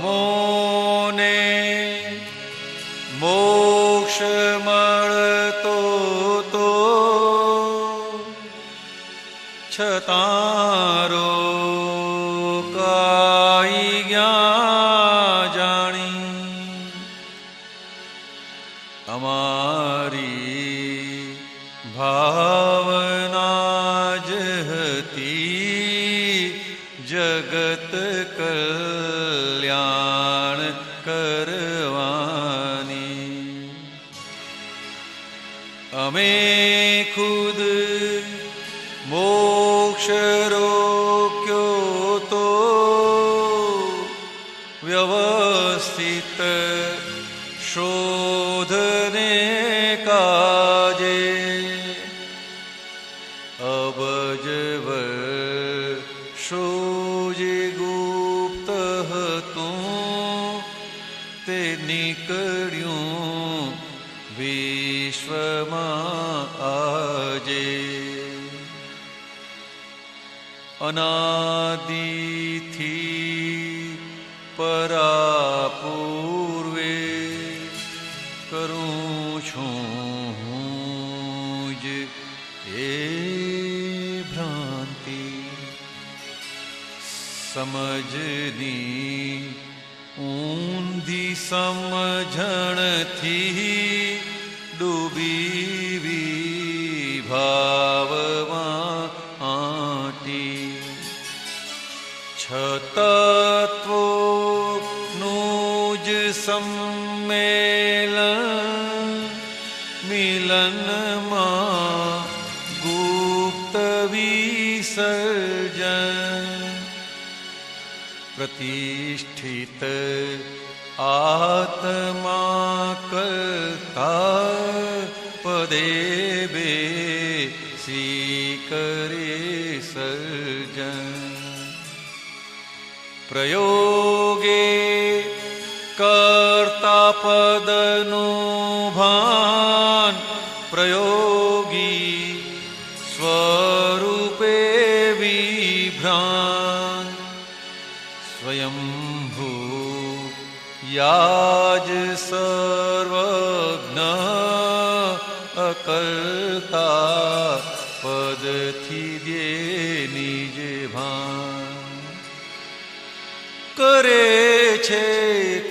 অমনে মোক্ষ মরতো তো ছতা हमें खुद मोक्ष रोक्यो तो व्यवस्थित शोधने काजे। अबजव शोजि गुप्त तू ते निकड़ियों भी વિશ્વમાં આજે અનાદિથી પરાપૂર્વે કરું છું હું જ એ ભ્રાંતિ સમજની ઊંધી સમજણથી भाववा आटी छतत्वो नूज सम्मेल मिलन मा गुप्त विसर्जन प्रतिष्ठित आत्मा करता पदे बे ऐसी करे सर्जन। प्रयोगे भान प्रयोगी स्वरूपे विभ्रान। स्वयंभू याज सर्वज्ञ अकर्ता। પદથી દે નિજ ભાન કરે છે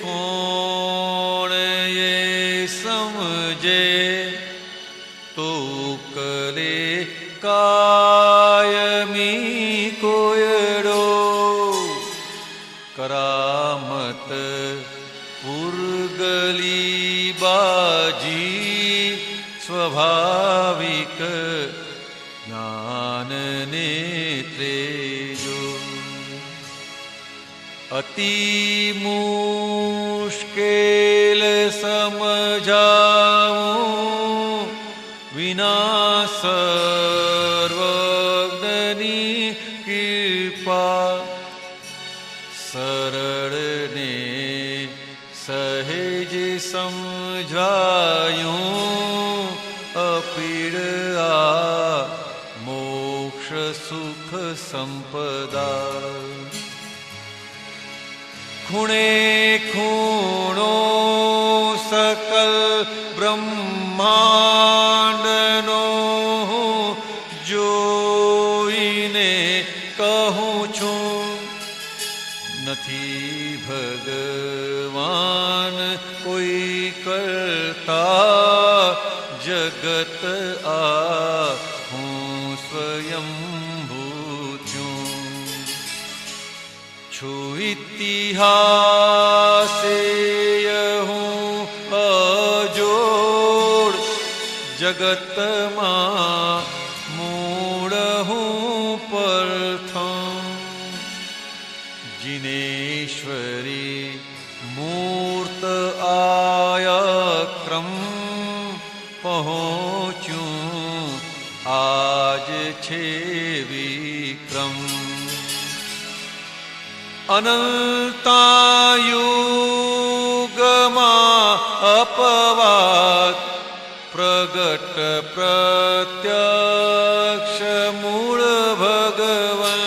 કોણ એ સમજે તો કરે કાયમી કોયડો કરામત પુરગલી બાજી સ્વાભાવિક नेत्रेजो अति मुश्किल समझाऊं बिना सर्वग्नि कृपा। शरण ने सहज समझायूं अपीड़ा મોક્ષ સુખ સંપદા ખૂણે ખૂણો સકલ બ્રહ્માંડનો જોઈને કહું છું નથી ભગવાન કોઈ કરતા જગત આ હું स्वयं भूजो छु इतिहा हूँ अजो जगत मा मूड़ हूँ पर जिनेश्वरी मूड़ रक्षे विक्रम। अनन्तायुगमा अपवात् प्रगट प्रत्यक्ष मूल भगवन्।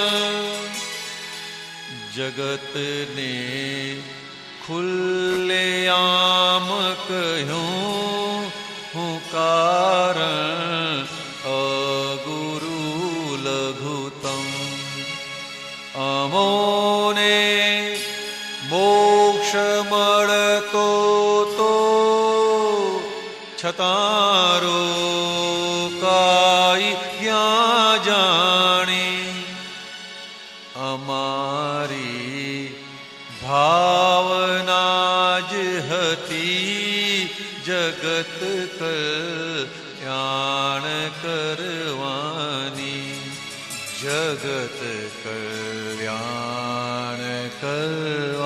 जगत ने खुले आम कहूँ મોક્ષ મળતો તો છતારો કાઈ ક્યાં જાણી? અમારી ભાવના જ હતી જગત કલ્યાણ કરવાની. જગત કલ્યાણ કરવાની